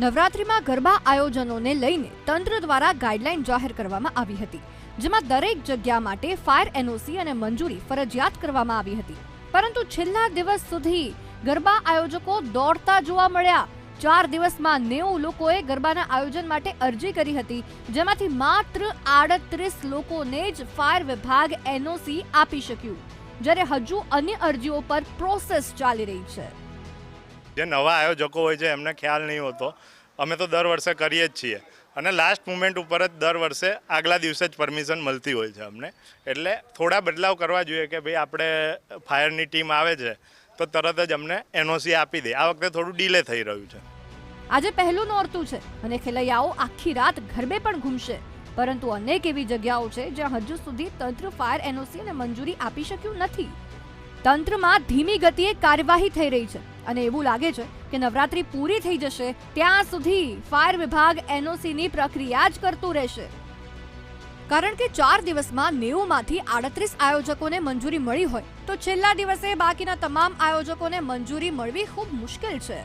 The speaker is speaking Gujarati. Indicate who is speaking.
Speaker 1: નવરાત્રિમાં ગરબા આયોજનોને લઈને તંત્ર દ્વારા ગાઈડલાઈન જાહેર કરવામાં આવી હતી, જેમાં દરેક જગ્યા માટે ફાયર એનઓસી અને મંજૂરી ફરજિયાત કરવામાં આવી હતી. પરંતુ છેલ્લા દિવસ સુધી ગરબા આયોજકો દોડતા જોવા મળ્યા. ચાર દિવસમાં નેવું લોકોએ ગરબાના આયોજન માટે અરજી કરી હતી, જેમાંથી માત્ર આડત્રીસ લોકોને જ ફાયર વિભાગ એનઓસી આપી શક્યું, જ્યારે હજુ અન્ય અરજીઓ પર પ્રોસેસ ચાલી રહી છે.
Speaker 2: જે નવા આયોજકો હોય છે, એમને ખ્યાલ નહીં હોતો. અમે તો દર વર્ષે કરીએ જ છીએ. અને લાસ્ટ મુમેન્ટ ઉપર જ દર વર્ષે આગલા દિવસે જ પરમિશન મળતી હોય છે અમને. એટલે થોડા બદલાવ કરવા જોઈએ કે ભાઈ આપણે ફાયરની ટીમ આવે છે, તો તરત જ અમને એનઓસી આપી દે. આ વખતે થોડું ડીલે થઈ રહ્યું છે.
Speaker 1: આજે પહેલું નોરતું છે અને ખેલૈયાઓ આખી રાત ગરબે પણ ઘૂમશે. પરંતુ અનેક એવી જગ્યાઓ છે જ્યાં હજુ સુધી તંત્ર ફાયર એનઓસી અને મંજૂરી આપી શક્યું નથી. તંત્રમાં ધીમી ગતિએ કાર્યવાહી થઈ રહી છે. અને એવું લાગે છે કે નવરાત્રી પૂરી થઈ જશે, ત્યાં સુધી ફાયર વિભાગ એનઓસી ની પ્રક્રિયા જ કરતું રહેશે. કારણ કે ચાર દિવસમાં નેવુંમાંથી આડત્રીસ આયોજકોને મંજૂરી મળી હોય, તો છેલ્લા દિવસે બાકીના તમામ આયોજકોને મંજૂરી મળવી ખૂબ મુશ્કેલ છે.